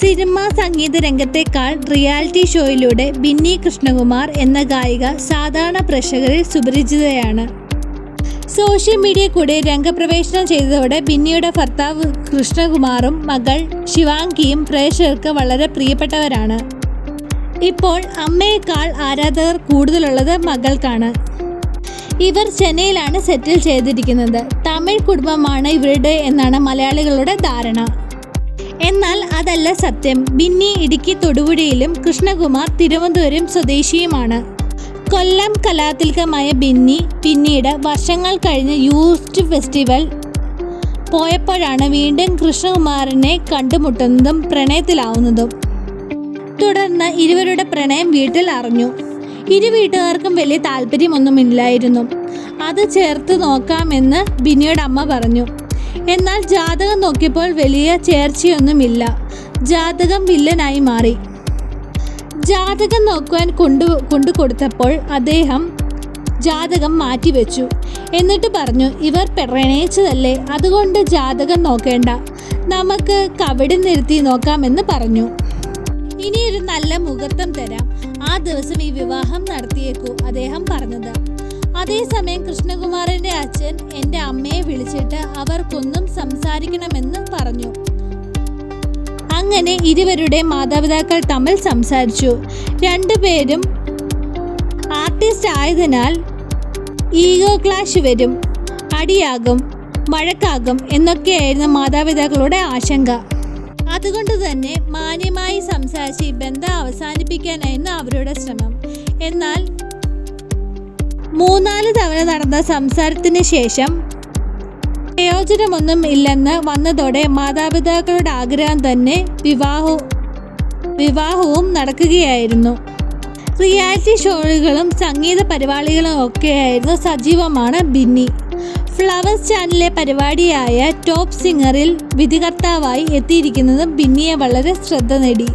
Cinema സംഗീത രംഗത്തേക്കാൾ reality ഷോയിലൂടെ ബിന്നി കൃഷ്ണകുമാർ എന്ന ഗായിക സാധാരണ പ്രേക്ഷകരിൽ സുപരിചിതയാണ്. സോഷ്യൽ മീഡിയ കൂടെ രംഗപ്രവേശനം ചെയ്തതോടെ ബിന്നിയുടെ ഭർത്താവ് കൃഷ്ണകുമാറും മകൾ ശിവാംഗിയും പ്രേക്ഷകർക്ക് വളരെ പ്രിയപ്പെട്ടവരാണ്. ഇപ്പോൾ അമ്മയേക്കാൾ ആരാധകർ കൂടുതലുള്ളത് മകൾക്കാണ്. ഇവർ ചെന്നൈയിലാണ് സെറ്റിൽ ചെയ്തിരിക്കുന്നത്. തമിഴ് കുടുംബമാണ് ഇവരുടെ എന്നാണ് മലയാളികളുടെ ധാരണ. എന്നാൽ അതല്ല സത്യം. ബിന്നി ഇടുക്കി തൊടുപുഴയിലും കൃഷ്ണകുമാർ തിരുവനന്തപുരം സ്വദേശിയുമാണ്. കൊല്ലം കലാതിലകമായ ബിന്നി പിന്നീട് വർഷങ്ങൾ കഴിഞ്ഞ് യൂസ്റ്റ് ഫെസ്റ്റിവൽ പോയപ്പോഴാണ് വീണ്ടും കൃഷ്ണകുമാറിനെ കണ്ടുമുട്ടുന്നതും പ്രണയത്തിലാവുന്നതും. തുടർന്ന് ഇരുവരുടെ പ്രണയം വീട്ടിൽ അറിഞ്ഞു. ഇരു വീട്ടുകാർക്കും വലിയ താല്പര്യമൊന്നുമില്ലായിരുന്നു. അത് ചേർത്ത് നോക്കാമെന്ന് ബിനിയുടെ അമ്മ പറഞ്ഞു. എന്നാൽ ജാതകം നോക്കിയപ്പോൾ വലിയ ചേർച്ചയൊന്നുമില്ല. ജാതകം വില്ലനായി മാറി. ജാതകം നോക്കുവാൻ കൊണ്ടു കൊണ്ടു കൊടുത്തപ്പോൾ അദ്ദേഹം ജാതകം മാറ്റിവെച്ചു. എന്നിട്ട് പറഞ്ഞു ഇവർ പ്രണയിച്ചതല്ലേ അതുകൊണ്ട് ജാതകം നോക്കേണ്ട. നമുക്ക് കവിടി നിർത്തി നോക്കാമെന്ന് പറഞ്ഞു. ഇനി ഒരു നല്ല മുഹൂർത്തം തരാം. ആ ദിവസം ഈ വിവാഹം നടത്തിയേക്കൂ അദ്ദേഹം പറഞ്ഞത്. അതേസമയം കൃഷ്ണകുമാറിന്റെ അച്ഛൻ എന്റെ അമ്മയെ വിളിച്ചിട്ട് അവർക്കൊന്നും സംസാരിക്കണമെന്ന് പറഞ്ഞു. അങ്ങനെ ഇരുവരുടെ മാതാപിതാക്കൾ തമ്മിൽ സംസാരിച്ചു. രണ്ടുപേരും ആർട്ടിസ്റ്റ് ആയതിനാൽ ഈഗോ ക്ലാഷ് വരും അടിയാകും മഴക്കാകും എന്നൊക്കെയായിരുന്നു മാതാപിതാക്കളുടെ ആശങ്ക. അതുകൊണ്ട് തന്നെ മാന്യമായി സംസാരിച്ച് ബന്ധം അവസാനിപ്പിക്കാനായിരുന്നു അവരുടെ ശ്രമം. എന്നാൽ മൂന്നാൽ തവണ നടന്ന സംസാരത്തിന് ശേഷം പ്രയോജനമൊന്നും ഇല്ലെന്ന് വന്നതോടെ മാതാപിതാക്കളുടെ ആഗ്രഹം തന്നെ വിവാഹവും വിവാഹവും നടക്കുകയായിരുന്നു. റിയാലിറ്റി ഷോകളും സംഗീത പരിപാടികളും ഒക്കെയായിരുന്നു സജീവമാണ് ബിന്നി. ഫ്ലവേഴ്സ് ചാനലിലെ പരിപാടിയായ ടോപ്പ് സിംഗറിൽ വിധികർത്താവായി എത്തിയിരിക്കുന്നത് ബിന്നിയെ വളരെ ശ്രദ്ധ നേടി.